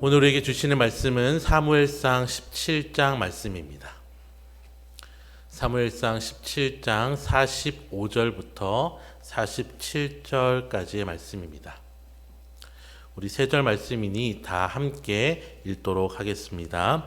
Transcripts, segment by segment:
오늘 우리에게 주시는 말씀은 사무엘상 17장 말씀입니다. 사무엘상 17장 45절부터 47절까지의 말씀입니다. 우리 세 절 말씀이니 다 함께 읽도록 하겠습니다.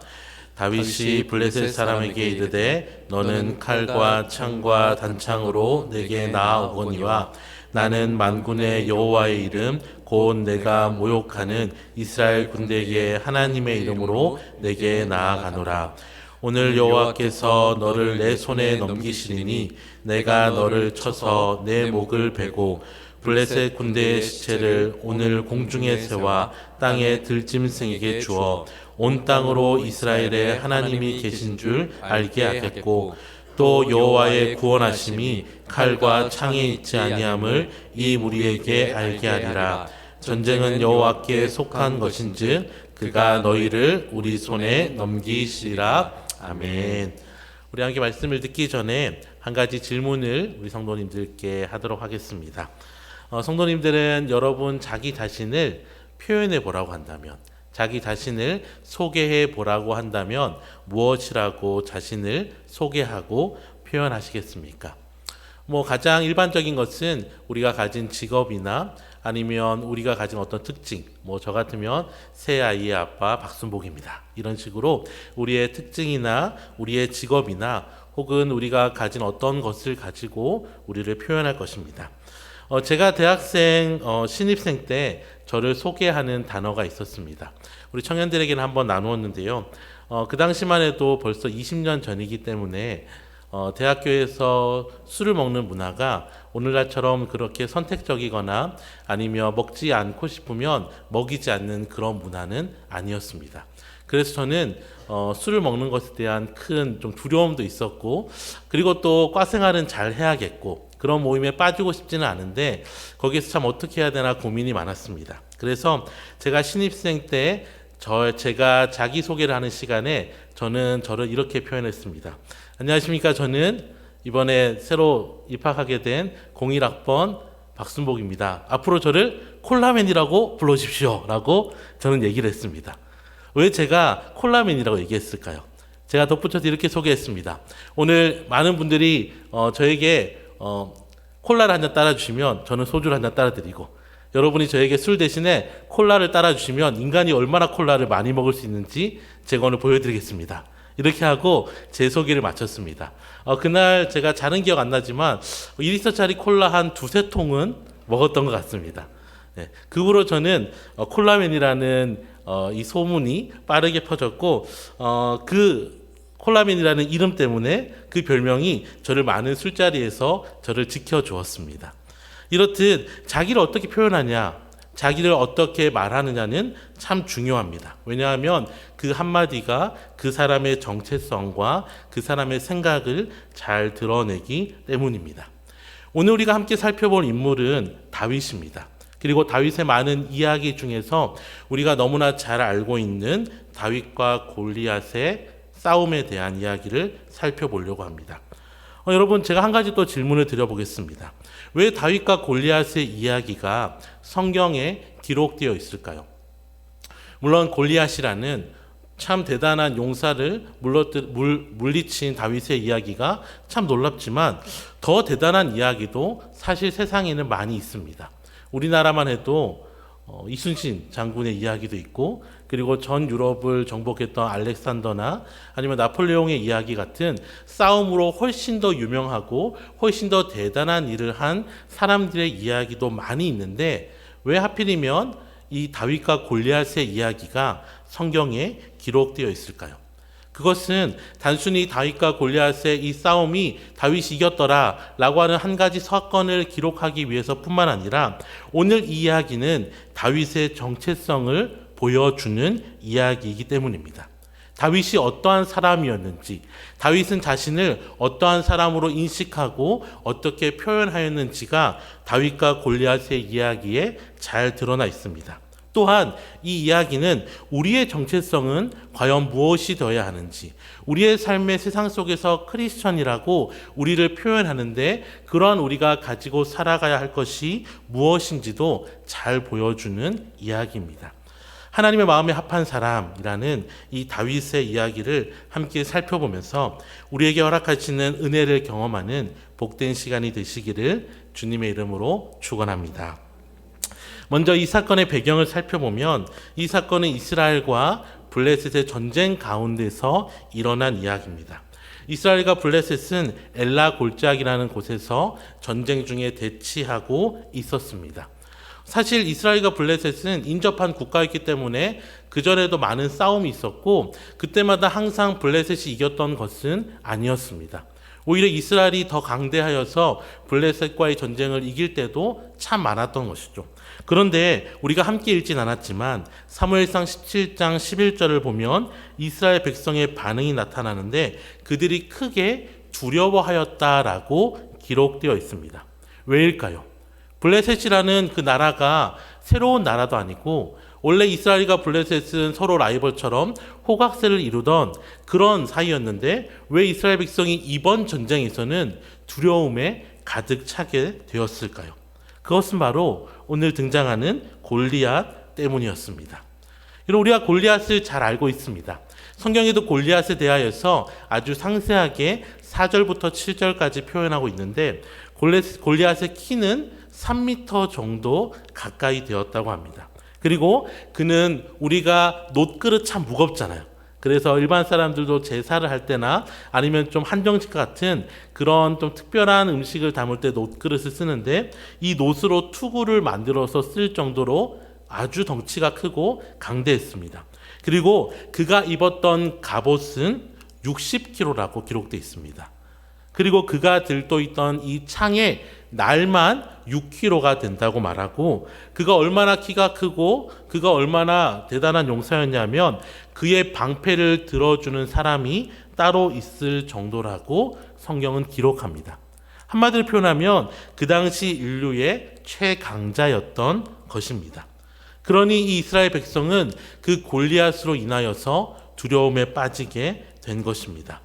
다윗이 블레셋 사람에게 이르되 너는 칼과 창과 단창으로 내게 나아오거니와 나는 만군의 여호와의 이름 곧 내가 모욕하는 이스라엘 군대에게 하나님의 이름으로 내게 나아가노라. 오늘 여호와께서 너를 내 손에 넘기시리니 내가 너를 쳐서 내 목을 베고 블레셋 군대의 시체를 오늘 공중에 세워 땅의 들짐승에게 주어 온 땅으로 이스라엘의 하나님이 계신 줄 알게 하겠고 또 여호와의 구원하심이 칼과 창에 있지 아니함을 이 무리에게 알게 하리라 전쟁은 여호와께 속한 것인즉 그가 너희를 우리 손에 넘기시리라 아멘. 우리 함께 말씀을 듣기 전에 한 가지 질문을 우리 성도님들께 하도록 하겠습니다. 어, 성도님들은 여러분 자기 자신을 표현해 보라고 한다면, 자기 자신을 소개해 보라고 한다면 무엇이라고 자신을 소개하고 표현하시겠습니까? 뭐 가장 일반적인 것은 우리가 가진 직업이나 아니면 우리가 가진 어떤 특징, 뭐 저 같으면 새 아이의 아빠 박순복입니다. 이런 식으로 우리의 특징이나 우리의 직업이나 혹은 우리가 가진 어떤 것을 가지고 우리를 표현할 것입니다. 어, 제가 대학생 어, 신입생 때 저를 소개하는 단어가 있었습니다. 우리 청년들에게는 한번 나누었는데요. 어, 그 당시만 해도 벌써 20년 전이기 때문에 어, 대학교에서 술을 먹는 문화가 오늘날처럼 그렇게 선택적이거나 아니면 먹지 않고 싶으면 먹이지 않는 그런 문화는 아니었습니다. 그래서 저는 어, 술을 먹는 것에 대한 큰 좀 두려움도 있었고 그리고 또 과생활은 잘 해야겠고 그런 모임에 빠지고 싶지는 않은데 거기에서 참 어떻게 해야 되나 고민이 많았습니다. 그래서 제가 신입생 때 저 제가 자기 소개를 하는 시간에 저는 저를 이렇게 표현했습니다. 안녕하십니까? 저는 이번에 새로 입학하게 된 01학번 박순복입니다. 앞으로 저를 콜라맨이라고 불러주십시오 라고 저는 얘기를 했습니다. 왜 제가 콜라맨이라고 얘기했을까요? 제가 덧붙여서 이렇게 소개했습니다. 오늘 많은 분들이 어, 저에게 어, 콜라를 한 잔 따라주시면 저는 소주를 한 잔 따라드리고 여러분이 저에게 술 대신에 콜라를 따라주시면 인간이 얼마나 콜라를 많이 먹을 수 있는지 오늘 보여드리겠습니다. 이렇게 하고 제 소개를 마쳤습니다. 어, 그날 제가 잘은 기억 안 나지만 1리터짜리 콜라 한 두세 통은 먹었던 것 같습니다. 네, 그 후로 저는 어, 콜라맨이라는 어, 이 소문이 빠르게 퍼졌고 어, 그 콜라맨이라는 이름 때문에 그 별명이 저를 많은 술자리에서 저를 지켜주었습니다. 이렇듯 자기를 어떻게 표현하냐, 자기를 어떻게 말하느냐는 참 중요합니다. 왜냐하면 그 한마디가 그 사람의 정체성과 그 사람의 생각을 잘 드러내기 때문입니다. 오늘 우리가 함께 살펴볼 인물은 다윗입니다. 그리고 다윗의 많은 이야기 중에서 우리가 너무나 잘 알고 있는 다윗과 골리앗의 싸움에 대한 이야기를 살펴보려고 합니다. 어, 여러분 제가 한 가지 또 질문을 드려보겠습니다. 왜 다윗과 골리앗의 이야기가 성경에 기록되어 있을까요? 물론 골리앗이라는 참 대단한 용사를 물리친 다윗의 이야기가 참 놀랍지만 더 대단한 이야기도 사실 세상에는 많이 있습니다. 우리나라만 해도 어, 이순신 장군의 이야기도 있고 그리고 전 유럽을 정복했던 알렉산더나 아니면 나폴레옹의 이야기 같은 싸움으로 훨씬 더 유명하고 훨씬 더 대단한 일을 한 사람들의 이야기도 많이 있는데 왜 하필이면 이 다윗과 골리앗의 이야기가 성경에 기록되어 있을까요? 그것은 단순히 다윗과 골리앗의 이 싸움이 다윗이 이겼더라라고 하는 한 가지 사건을 기록하기 위해서뿐만 아니라 오늘 이 이야기는 다윗의 정체성을 보여주는 이야기이기 때문입니다. 다윗이 어떠한 사람이었는지, 다윗은 자신을 어떠한 사람으로 인식하고 어떻게 표현하였는지가 다윗과 골리앗의 이야기에 잘 드러나 있습니다. 또한 이 이야기는 우리의 정체성은 과연 무엇이 되어야 하는지, 우리의 삶의 세상 속에서 크리스천이라고 우리를 표현하는데 그러한 우리가 가지고 살아가야 할 것이 무엇인지도 잘 보여주는 이야기입니다. 하나님의 마음에 합한 사람이라는 이 다윗의 이야기를 함께 살펴보면서 우리에게 허락하시는 은혜를 경험하는 복된 시간이 되시기를 주님의 이름으로 축원합니다. 먼저 이 사건의 배경을 살펴보면 이 사건은 이스라엘과 블레셋의 전쟁 가운데서 일어난 이야기입니다. 이스라엘과 블레셋은 엘라 골짜기라는 곳에서 전쟁 중에 대치하고 있었습니다. 사실 이스라엘과 블레셋은 인접한 국가였기 때문에 그전에도 많은 싸움이 있었고 그때마다 항상 블레셋이 이겼던 것은 아니었습니다. 오히려 이스라엘이 더 강대하여서 블레셋과의 전쟁을 이길 때도 참 많았던 것이죠. 그런데 우리가 함께 읽진 않았지만 사무엘상 17장 11절을 보면 이스라엘 백성의 반응이 나타나는데 그들이 크게 두려워하였다라고 기록되어 있습니다. 왜일까요? 블레셋이라는 그 나라가 새로운 나라도 아니고 원래 이스라엘과 블레셋은 서로 라이벌처럼 호각세를 이루던 그런 사이였는데 왜 이스라엘 백성이 이번 전쟁에서는 두려움에 가득 차게 되었을까요? 그것은 바로 오늘 등장하는 골리앗 때문이었습니다. 여러분 우리가 골리앗을 잘 알고 있습니다. 성경에도 골리앗에 대하여서 아주 상세하게 4절부터 7절까지 표현하고 있는데 골리앗의 키는 3미터 정도 가까이 되었다고 합니다. 그리고 그는 우리가 놋그릇 참 무겁잖아요. 그래서 일반 사람들도 제사를 할 때나 아니면 좀 한정식 같은 그런 좀 특별한 음식을 담을 때 놋그릇을 쓰는데 이 놋으로 투구를 만들어서 쓸 정도로 아주 덩치가 크고 강대했습니다. 그리고 그가 입었던 갑옷은 60kg라고 기록되어 있습니다. 그리고 그가 들고 있던 이 창의 날만 6kg가 된다고 말하고 그가 얼마나 키가 크고 그가 얼마나 대단한 용사였냐면 그의 방패를 들어주는 사람이 따로 있을 정도라고 성경은 기록합니다. 한마디로 표현하면 그 당시 인류의 최강자였던 것입니다. 그러니 이 이스라엘 백성은 그 골리앗으로 인하여서 두려움에 빠지게 된 것입니다.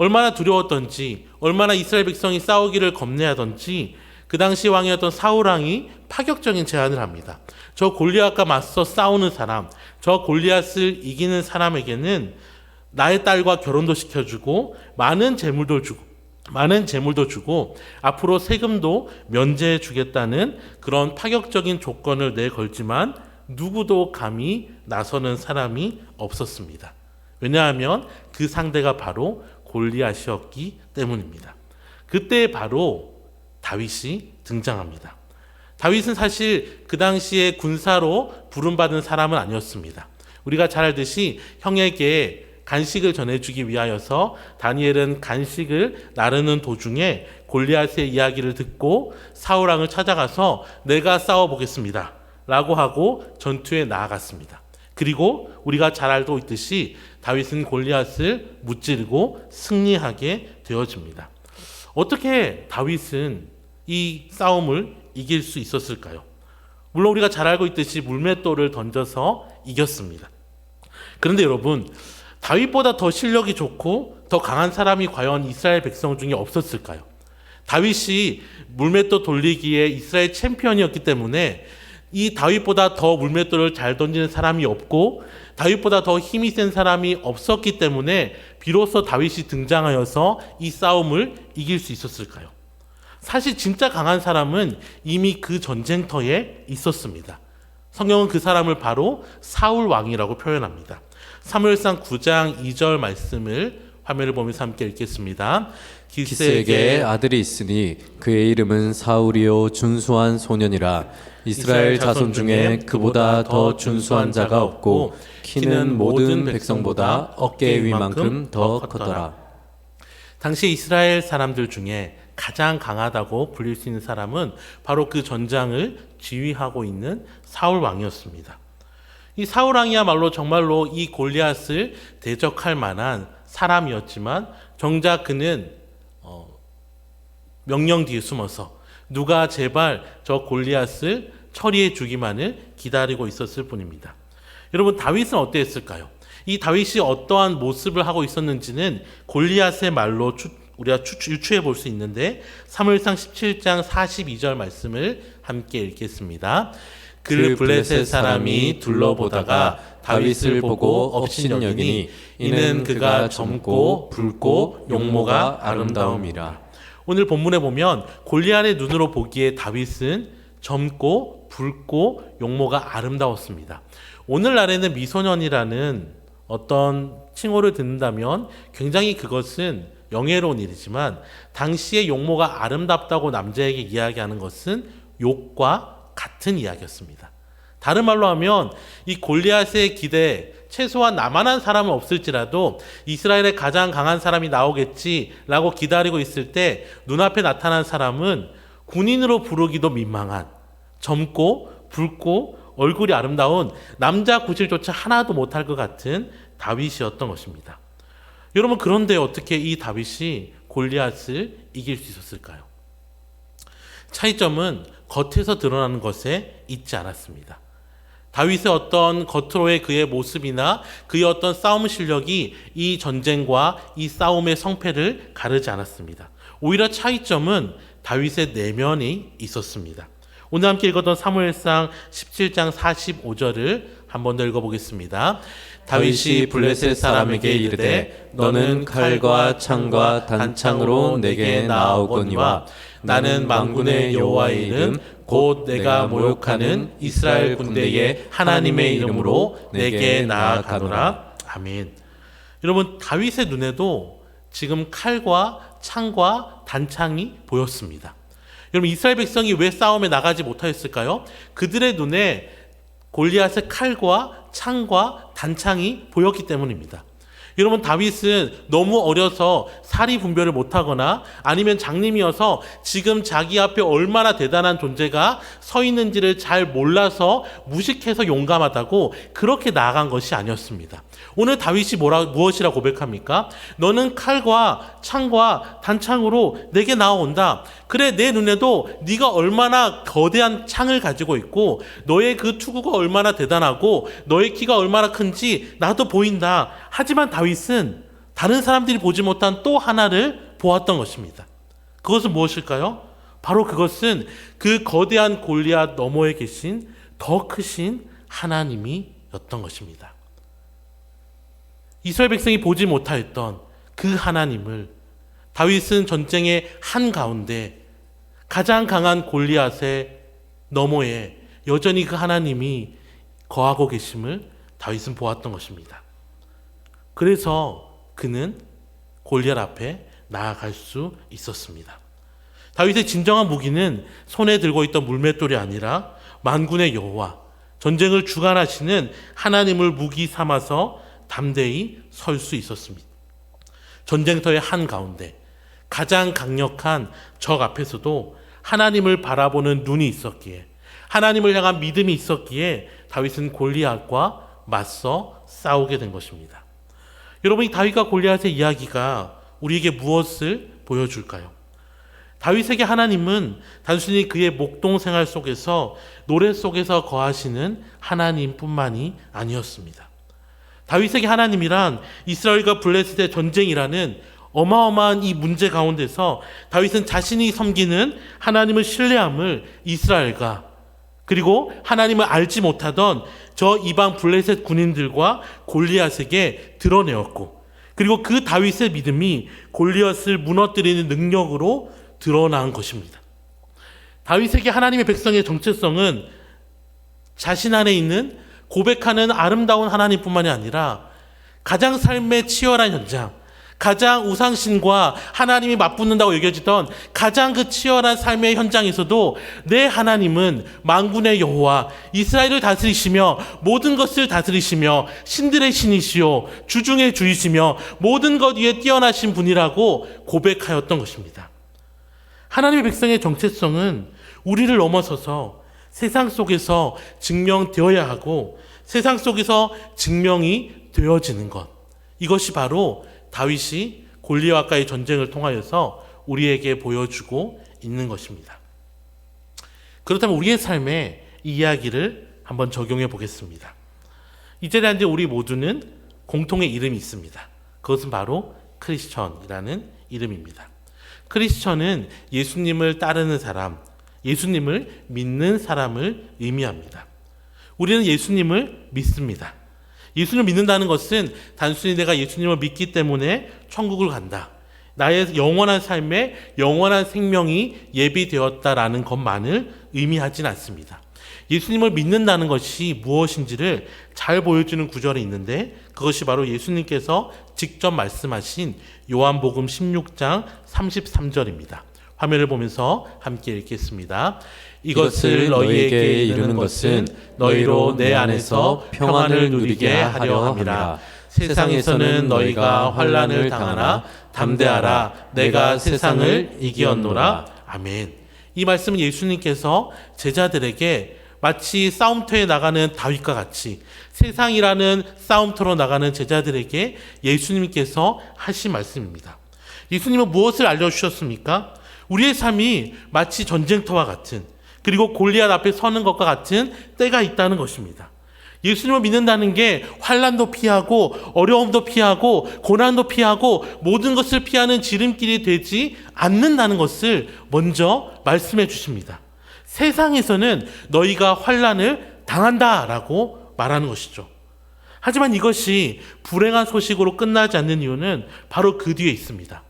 얼마나 두려웠던지, 얼마나 이스라엘 백성이 싸우기를 겁내하던지 그 당시 왕이었던 사울 왕이 파격적인 제안을 합니다. 저 골리앗과 맞서 싸우는 사람, 저 골리앗을 이기는 사람에게는 나의 딸과 결혼도 시켜주고 많은 재물도 주고 많은 재물도 주고 앞으로 세금도 면제해 주겠다는 그런 파격적인 조건을 내걸지만 누구도 감히 나서는 사람이 없었습니다. 왜냐하면 그 상대가 바로 골리앗이었기 때문입니다. 그때 바로 다윗이 등장합니다. 다윗은 사실 그 당시에 군사로 부름받은 사람은 아니었습니다. 우리가 잘 알듯이 형에게 간식을 전해주기 위하여서 다니엘은 간식을 나르는 도중에 골리앗의 이야기를 듣고 사울왕을 찾아가서 내가 싸워보겠습니다. 라고 하고 전투에 나아갔습니다. 그리고 우리가 잘 알고 있듯이 다윗은 골리앗을 무찌르고 승리하게 되어집니다. 어떻게 다윗은 이 싸움을 이길 수 있었을까요? 물론 우리가 잘 알고 있듯이 물맷돌을 던져서 이겼습니다. 그런데 여러분, 다윗보다 더 실력이 좋고 더 강한 사람이 과연 이스라엘 백성 중에 없었을까요? 다윗이 물맷돌 돌리기에 이스라엘 챔피언이었기 때문에 이 다윗보다 더 물맷돌을 잘 던지는 사람이 없고 다윗보다 더 힘이 센 사람이 없었기 때문에 비로소 다윗이 등장하여서 이 싸움을 이길 수 있었을까요? 사실 진짜 강한 사람은 이미 그 전쟁터에 있었습니다. 성경은 그 사람을 바로 사울 왕이라고 표현합니다. 사무엘상 9장 2절 말씀을 화면을 보면서 함께 읽겠습니다. 기스에게 아들이 있으니 그의 이름은 사울이요 준수한 소년이라 이스라엘 자손 중에 그보다 더 준수한 자가 없고 키는 모든 백성보다 어깨 위만큼 더 컸더라. 당시 이스라엘 사람들 중에 가장 강하다고 불릴 수 있는 사람은 바로 그 전장을 지휘하고 있는 사울 왕이었습니다. 이 사울 왕이야말로 정말로 이 골리앗을 대적할 만한 사람이었지만 정작 그는 어, 명령 뒤에 숨어서 누가 제발 저 골리앗을 처리해 주기만을 기다리고 있었을 뿐입니다. 여러분 다윗은 어땠을까요? 이 다윗이 어떠한 모습을 하고 있었는지는 골리앗의 말로 추, 우리가 추, 유추해 볼 수 있는데 사무엘상 17장 42절 말씀을 함께 읽겠습니다. 그 블레셋 사람이 둘러보다가 다윗을 보고 업신여기니 이는 그가 젊고 붉고 용모가 아름다움이라. 오늘 본문에 보면 골리앗의 눈으로 보기에 다윗은 젊고 붉고 용모가 아름다웠습니다. 오늘날에는 미소년이라는 어떤 칭호를 듣는다면 굉장히 그것은 영예로운 일이지만 당시의 용모가 아름답다고 남자에게 이야기하는 것은 욕과 같은 이야기였습니다. 다른 말로 하면 이 골리앗의 기대 최소한 나만한 사람은 없을지라도 이스라엘의 가장 강한 사람이 나오겠지라고 기다리고 있을 때 눈앞에 나타난 사람은 군인으로 부르기도 민망한 젊고 붉고 얼굴이 아름다운 남자 구실조차 하나도 못할 것 같은 다윗이었던 것입니다. 여러분 그런데 어떻게 이 다윗이 골리앗을 이길 수 있었을까요? 차이점은 겉에서 드러나는 것에 있지 않았습니다. 다윗의 어떤 겉으로의 그의 모습이나 그의 어떤 싸움 실력이 이 전쟁과 이 싸움의 성패를 가르지 않았습니다. 오히려 차이점은 다윗의 내면이 있었습니다. 오늘 함께 읽었던 사무엘상 17장 45절을 한번 더 읽어보겠습니다. 다윗이 블레셋 사람에게 이르되 너는 칼과 창과 단창으로 내게 나아오거니와 나는 만군의 여호와의 이름 곧 내가 모욕하는 이스라엘 군대의 하나님의 이름으로 내게 나아가노라 아멘. 여러분 다윗의 눈에도 지금 칼과 창과 단창이 보였습니다. 여러분 이스라엘 백성이 왜 싸움에 나가지 못하였을까요? 그들의 눈에 골리앗의 칼과 창과 단창이 보였기 때문입니다. 여러분 다윗은 너무 어려서 사리 분별을 못하거나 아니면 장님이어서 지금 자기 앞에 얼마나 대단한 존재가 서 있는지를 잘 몰라서 무식해서 용감하다고 그렇게 나아간 것이 아니었습니다. 오늘 다윗이 뭐라 무엇이라 고백합니까? 너는 칼과 창과 단창으로 내게 나온다. 그래 내 눈에도 네가 얼마나 거대한 창을 가지고 있고 너의 그 투구가 얼마나 대단하고 너의 키가 얼마나 큰지 나도 보인다. 하지만 다윗은 다른 사람들이 보지 못한 또 하나를 보았던 것입니다. 그것은 무엇일까요? 바로 그것은 그 거대한 골리앗 너머에 계신 더 크신 하나님이었던 것입니다. 이스라엘 백성이 보지 못하였던 그 하나님을 다윗은 전쟁의 한 가운데 가장 강한 골리앗의 너머에 여전히 그 하나님이 거하고 계심을 다윗은 보았던 것입니다. 그래서 그는 골리앗 앞에 나아갈 수 있었습니다. 다윗의 진정한 무기는 손에 들고 있던 물맷돌이 아니라 만군의 여호와 전쟁을 주관하시는 하나님을 무기 삼아서 담대히 설 수 있었습니다. 전쟁터의 한 가운데 가장 강력한 적 앞에서도 하나님을 바라보는 눈이 있었기에 하나님을 향한 믿음이 있었기에 다윗은 골리앗과 맞서 싸우게 된 것입니다. 여러분 이 다윗과 골리앗의 이야기가 우리에게 무엇을 보여줄까요? 다윗에게 하나님은 단순히 그의 목동 생활 속에서 노래 속에서 거하시는 하나님뿐만이 아니었습니다. 다윗에게 하나님이란 이스라엘과 블레셋의 전쟁이라는 어마어마한 이 문제 가운데서 다윗은 자신이 섬기는 하나님을 신뢰함을 이스라엘과 그리고 하나님을 알지 못하던 저 이방 블레셋 군인들과 골리앗에게 드러내었고 그리고 그 다윗의 믿음이 골리앗을 무너뜨리는 능력으로 드러난 것입니다. 다윗에게 하나님의 백성의 정체성은 자신 안에 있는 고백하는 아름다운 하나님뿐만이 아니라 가장 삶의 치열한 현장, 가장 우상신과 하나님이 맞붙는다고 여겨지던 가장 그 치열한 삶의 현장에서도 내 하나님은 만군의 여호와 이스라엘을 다스리시며 모든 것을 다스리시며 신들의 신이시요 주중의 주이시며 모든 것 위에 뛰어나신 분이라고 고백하였던 것입니다. 하나님의 백성의 정체성은 우리를 넘어서서 세상 속에서 증명되어야 하고 세상 속에서 증명이 되어지는 것. 이것이 바로 다윗이 골리앗과의 전쟁을 통하여서 우리에게 보여주고 있는 것입니다. 그렇다면 우리의 삶에 이 이야기를 한번 적용해 보겠습니다. 이제 단지 우리 모두는 공통의 이름이 있습니다. 그것은 바로 크리스천이라는 이름입니다. 크리스천은 예수님을 따르는 사람, 예수님을 믿는 사람을 의미합니다. 우리는 예수님을 믿습니다. 예수님을 믿는다는 것은 단순히 내가 예수님을 믿기 때문에 천국을 간다. 나의 영원한 삶에 영원한 생명이 예비되었다라는 것만을 의미하진 않습니다. 예수님을 믿는다는 것이 무엇인지를 잘 보여주는 구절이 있는데 그것이 바로 예수님께서 직접 말씀하신 요한복음 16장 33절입니다. 화면을 보면서 함께 읽겠습니다. 이것을 너희에게 이르는 것은 너희로 내 안에서 평안을 누리게 하려 함이라. 세상에서는 너희가 환란을 당하나 담대하라 내가 세상을 이기었노라. 아멘. 이 말씀은 예수님께서 제자들에게 마치 싸움터에 나가는 다윗과 같이 세상이라는 싸움터로 나가는 제자들에게 예수님께서 하신 말씀입니다. 예수님은 무엇을 알려주셨습니까? 우리의 삶이 마치 전쟁터와 같은 그리고 골리앗 앞에 서는 것과 같은 때가 있다는 것입니다. 예수님을 믿는다는 게 환란도 피하고 어려움도 피하고 고난도 피하고 모든 것을 피하는 지름길이 되지 않는다는 것을 먼저 말씀해 주십니다. 세상에서는 너희가 환란을 당한다라고 말하는 것이죠. 하지만 이것이 불행한 소식으로 끝나지 않는 이유는 바로 그 뒤에 있습니다.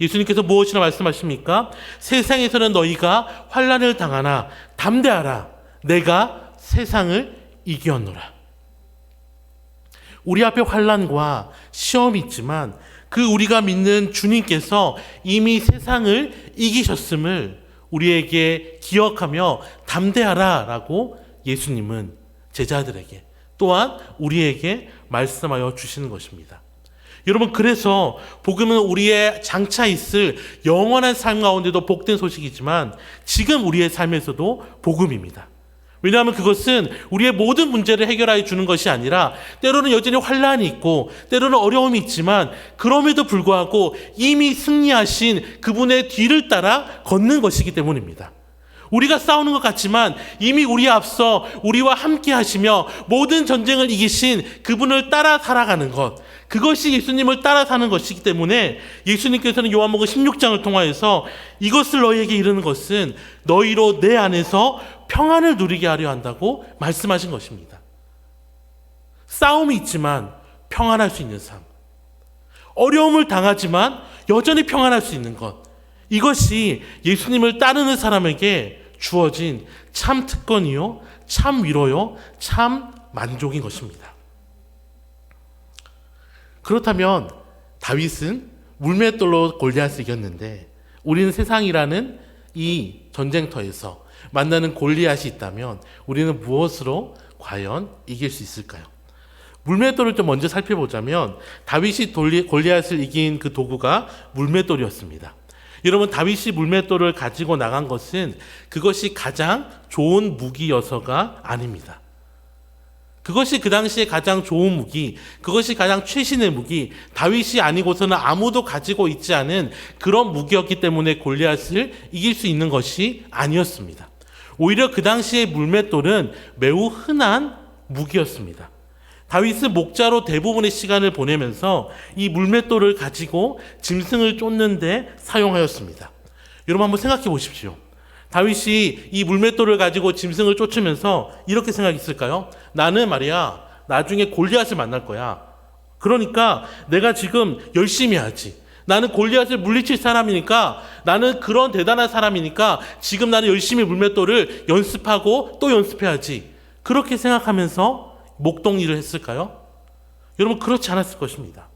예수님께서 무엇이나 말씀하십니까? 세상에서는 너희가 환란을 당하나 담대하라. 내가 세상을 이겼노라. 우리 앞에 환란과 시험이 있지만 그 우리가 믿는 주님께서 이미 세상을 이기셨음을 우리에게 기억하며 담대하라라고 예수님은 제자들에게 또한 우리에게 말씀하여 주시는 것입니다. 여러분 그래서 복음은 우리의 장차 있을 영원한 삶 가운데도 복된 소식이지만 지금 우리의 삶에서도 복음입니다. 왜냐하면 그것은 우리의 모든 문제를 해결하여 주는 것이 아니라 때로는 여전히 환란이 있고 때로는 어려움이 있지만 그럼에도 불구하고 이미 승리하신 그분의 뒤를 따라 걷는 것이기 때문입니다. 우리가 싸우는 것 같지만 이미 우리 앞서 우리와 함께 하시며 모든 전쟁을 이기신 그분을 따라 살아가는 것. 그것이 예수님을 따라 사는 것이기 때문에 예수님께서는 요한복음 16장을 통하여서 이것을 너희에게 이르는 것은 너희로 내 안에서 평안을 누리게 하려 한다고 말씀하신 것입니다. 싸움이 있지만 평안할 수 있는 삶. 어려움을 당하지만 여전히 평안할 수 있는 것. 이것이 예수님을 따르는 사람에게 주어진 참 특권이요, 참 위로요, 참 만족인 것입니다. 그렇다면 다윗은 물맷돌로 골리앗을 이겼는데 우리는 세상이라는 이 전쟁터에서 만나는 골리앗이 있다면 우리는 무엇으로 과연 이길 수 있을까요? 물맷돌을 좀 먼저 살펴보자면 다윗이 골리앗을 이긴 그 도구가 물맷돌이었습니다. 여러분 다윗이 물맷돌을 가지고 나간 것은 그것이 가장 좋은 무기여서가 아닙니다. 그것이 그 당시에 가장 좋은 무기, 그것이 가장 최신의 무기, 다윗이 아니고서는 아무도 가지고 있지 않은 그런 무기였기 때문에 골리앗을 이길 수 있는 것이 아니었습니다. 오히려 그 당시의 물맷돌은 매우 흔한 무기였습니다. 다윗은 목자로 대부분의 시간을 보내면서 이 물맷돌을 가지고 짐승을 쫓는데 사용하였습니다. 여러분 한번 생각해 보십시오. 다윗이 이 물맷돌을 가지고 짐승을 쫓으면서 이렇게 생각했을까요? 나는 말이야, 나중에 골리앗을 만날 거야. 그러니까 내가 지금 열심히 하지. 나는 골리앗을 물리칠 사람이니까 나는 그런 대단한 사람이니까 지금 나는 열심히 물맷돌을 연습하고 또 연습해야지. 그렇게 생각하면서 목동 일을 했을까요? 여러분 그렇지 않았을 것입니다.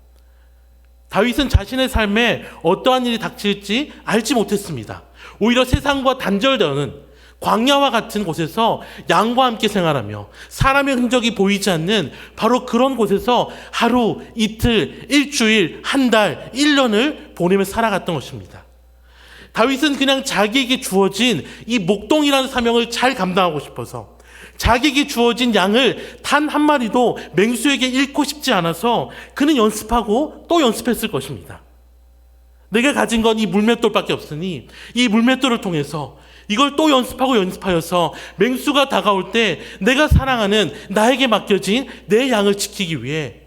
다윗은 자신의 삶에 어떠한 일이 닥칠지 알지 못했습니다. 오히려 세상과 단절되는 광야와 같은 곳에서 양과 함께 생활하며 사람의 흔적이 보이지 않는 바로 그런 곳에서 하루, 이틀, 일주일, 한 달, 1년을 보내며 살아갔던 것입니다. 다윗은 그냥 자기에게 주어진 이 목동이라는 사명을 잘 감당하고 싶어서 자기에게 주어진 양을 단 한 마리도 맹수에게 잃고 싶지 않아서 그는 연습하고 또 연습했을 것입니다. 내가 가진 건 이 물맷돌밖에 없으니 이 물맷돌을 통해서 이걸 또 연습하고 연습하여서 맹수가 다가올 때 내가 사랑하는 나에게 맡겨진 내 양을 지키기 위해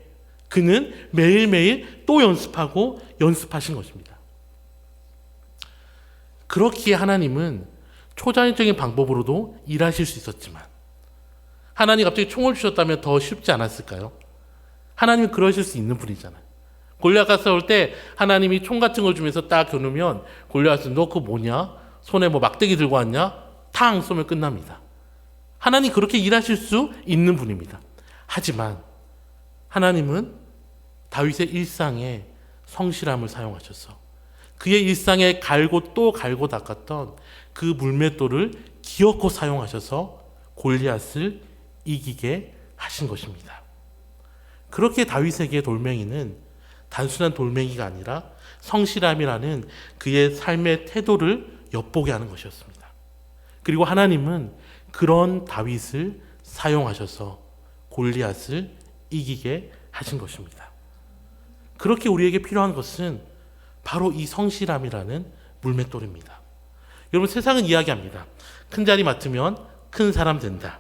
그는 매일매일 또 연습하고 연습하신 것입니다. 그렇기에 하나님은 초자연적인 방법으로도 일하실 수 있었지만 하나님 갑자기 총을 주셨다면 더 쉽지 않았을까요? 하나님이 그러실 수 있는 분이잖아요. 골리앗과 싸울 때 하나님이 총 같은 걸 주면서 딱 겨누면 골리앗은 너 그거 뭐냐? 손에 뭐 막대기 들고 왔냐? 탕 쏘면 끝납니다. 하나님 그렇게 일하실 수 있는 분입니다. 하지만 하나님은 다윗의 일상에 성실함을 사용하셔서 그의 일상에 갈고 또 갈고 닦았던 그 물맷돌을 기어코 사용하셔서 골리앗을 이기게 하신 것입니다. 그렇게 다윗에게 돌멩이는 단순한 돌멩이가 아니라 성실함이라는 그의 삶의 태도를 엿보게 하는 것이었습니다. 그리고 하나님은 그런 다윗을 사용하셔서 골리앗을 이기게 하신 것입니다. 그렇게 우리에게 필요한 것은 바로 이 성실함이라는 물맷돌입니다. 여러분 세상은 이야기합니다. 큰 자리 맡으면 큰 사람 된다.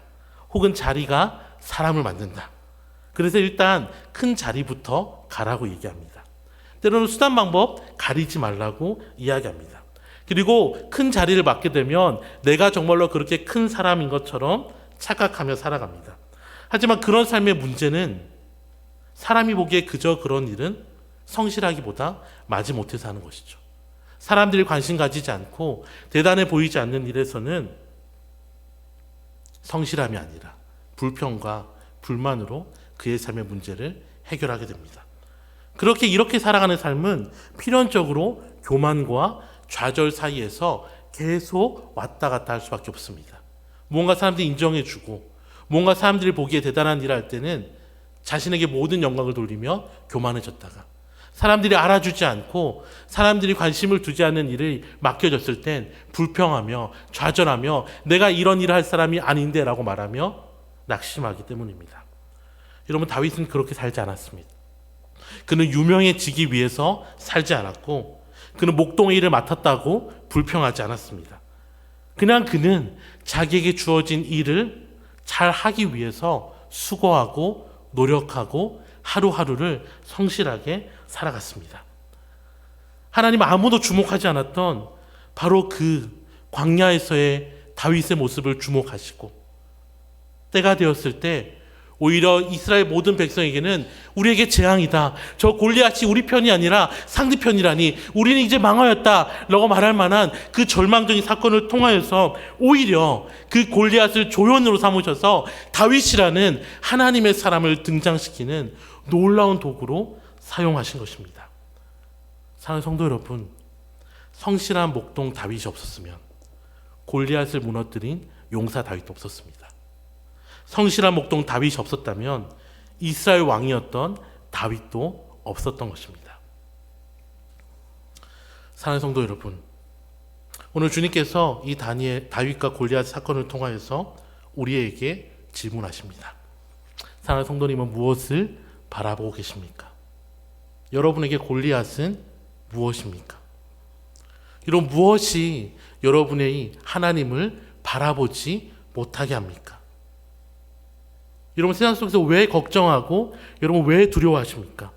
혹은 자리가 사람을 만든다. 그래서 일단 큰 자리부터 가라고 얘기합니다. 때로는 수단 방법 가리지 말라고 이야기합니다. 그리고 큰 자리를 맡게 되면 내가 정말로 그렇게 큰 사람인 것처럼 착각하며 살아갑니다. 하지만 그런 삶의 문제는 사람이 보기에 그저 그런 일은 성실하기보다 마지 못해서 하는 것이죠. 사람들이 관심 가지지 않고 대단해 보이지 않는 일에서는 성실함이 아니라 불평과 불만으로 그의 삶의 문제를 해결하게 됩니다. 그렇게 이렇게 살아가는 삶은 필연적으로 교만과 좌절 사이에서 계속 왔다 갔다 할 수밖에 없습니다. 뭔가 사람들이 인정해주고 뭔가 사람들이 보기에 대단한 일을 할 때는 자신에게 모든 영광을 돌리며 교만해졌다가 사람들이 알아주지 않고 사람들이 관심을 두지 않는 일을 맡겨졌을 땐 불평하며 좌절하며 내가 이런 일을 할 사람이 아닌데라고 말하며 낙심하기 때문입니다. 여러분 다윗은 그렇게 살지 않았습니다. 그는 유명해지기 위해서 살지 않았고 그는 목동의 일을 맡았다고 불평하지 않았습니다. 그냥 그는 자기에게 주어진 일을 잘 하기 위해서 수고하고 노력하고 하루하루를 성실하게 살아갔습니다. 하나님 아무도 주목하지 않았던 바로 그 광야에서의 다윗의 모습을 주목하시고 때가 되었을 때 오히려 이스라엘 모든 백성에게는 우리에게 재앙이다. 저 골리앗이 우리 편이 아니라 상대 편이라니 우리는 이제 망하였다 라고 말할 만한 그 절망적인 사건을 통하여서 오히려 그 골리앗을 조연으로 삼으셔서 다윗이라는 하나님의 사람을 등장시키는 놀라운 도구로 사용하신 것입니다. 사랑하는 성도 여러분, 성실한 목동 다윗이 없었으면 골리앗을 무너뜨린 용사 다윗도 없었습니다. 성실한 목동 다윗이 없었다면 이스라엘 왕이었던 다윗도 없었던 것입니다. 사랑하는 성도 여러분, 오늘 주님께서 이 다니엘 다윗과 골리앗 사건을 통하여서 우리에게 질문하십니다. 사랑하는 성도님은 무엇을 바라보고 계십니까? 여러분에게 골리앗은 무엇입니까? 이런 무엇이 여러분의 하나님을 바라보지 못하게 합니까? 여러분 세상 속에서 왜 걱정하고 여러분 왜 두려워하십니까?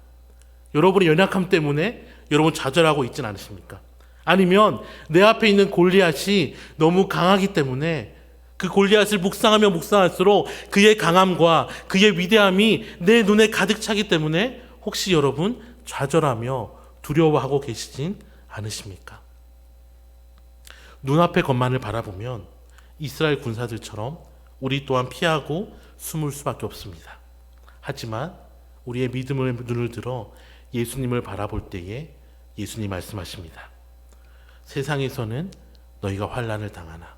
여러분의 연약함 때문에 여러분 좌절하고 있진 않으십니까? 아니면 내 앞에 있는 골리앗이 너무 강하기 때문에 그 골리앗을 묵상하며 묵상할수록 그의 강함과 그의 위대함이 내 눈에 가득 차기 때문에 혹시 여러분 좌절하며 두려워하고 계시진 않으십니까? 눈앞의 것만을 바라보면 이스라엘 군사들처럼 우리 또한 피하고 숨을 수밖에 없습니다. 하지만 우리의 믿음을 눈을 들어 예수님을 바라볼 때에 예수님 말씀하십니다. 세상에서는 너희가 환란을 당하나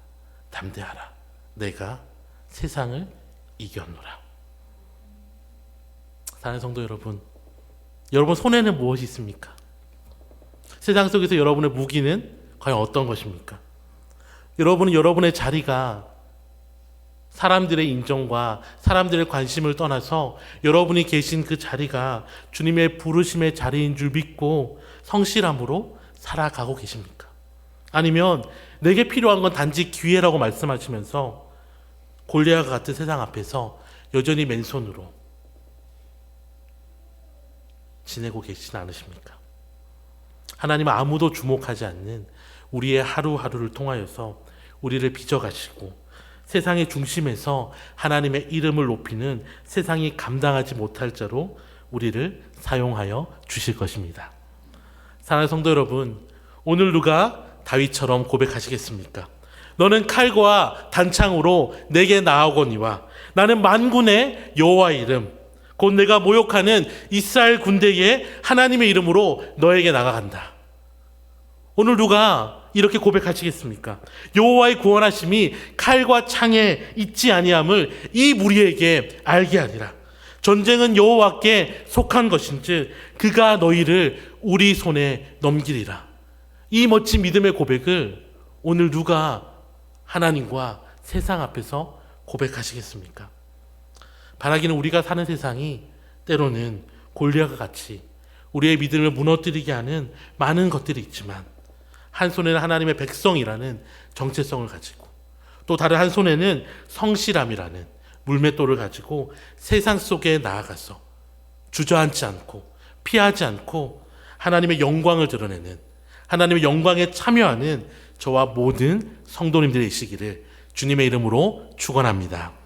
담대하라. 내가 세상을 이겼노라. 사랑하는 성도 여러분, 여러분 손에는 무엇이 있습니까? 세상 속에서 여러분의 무기는 과연 어떤 것입니까? 여러분은 여러분의 자리가 사람들의 인정과 사람들의 관심을 떠나서 여러분이 계신 그 자리가 주님의 부르심의 자리인 줄 믿고 성실함으로 살아가고 계십니까? 아니면 내게 필요한 건 단지 기회라고 말씀하시면서 골리앗과 같은 세상 앞에서 여전히 맨손으로 지내고 계시지 않으십니까? 하나님은 아무도 주목하지 않는 우리의 하루하루를 통하여서 우리를 빚어가시고 세상의 중심에서 하나님의 이름을 높이는 세상이 감당하지 못할 자로 우리를 사용하여 주실 것입니다. 사랑하는 성도 여러분, 오늘 누가 다윗처럼 고백하시겠습니까? 너는 칼과 단창으로 내게 나아오거니와 나는 만군의 여호와 이름 곧 내가 모욕하는 이스라엘 군대의 하나님의 이름으로 너에게 나아간다. 오늘 누가 이렇게 고백하시겠습니까? 여호와의 구원하심이 칼과 창에 있지 아니함을 이 무리에게 알게 하리라. 전쟁은 여호와께 속한 것인즉 그가 너희를 우리 손에 넘기리라. 이 멋진 믿음의 고백을 오늘 누가 하나님과 세상 앞에서 고백하시겠습니까? 바라기는 우리가 사는 세상이 때로는 골리앗과 같이 우리의 믿음을 무너뜨리게 하는 많은 것들이 있지만 한 손에는 하나님의 백성이라는 정체성을 가지고 또 다른 한 손에는 성실함이라는 물맷돌을 가지고 세상 속에 나아가서 주저앉지 않고 피하지 않고 하나님의 영광을 드러내는 하나님의 영광에 참여하는 저와 모든 성도님들이시기를 주님의 이름으로 축원합니다.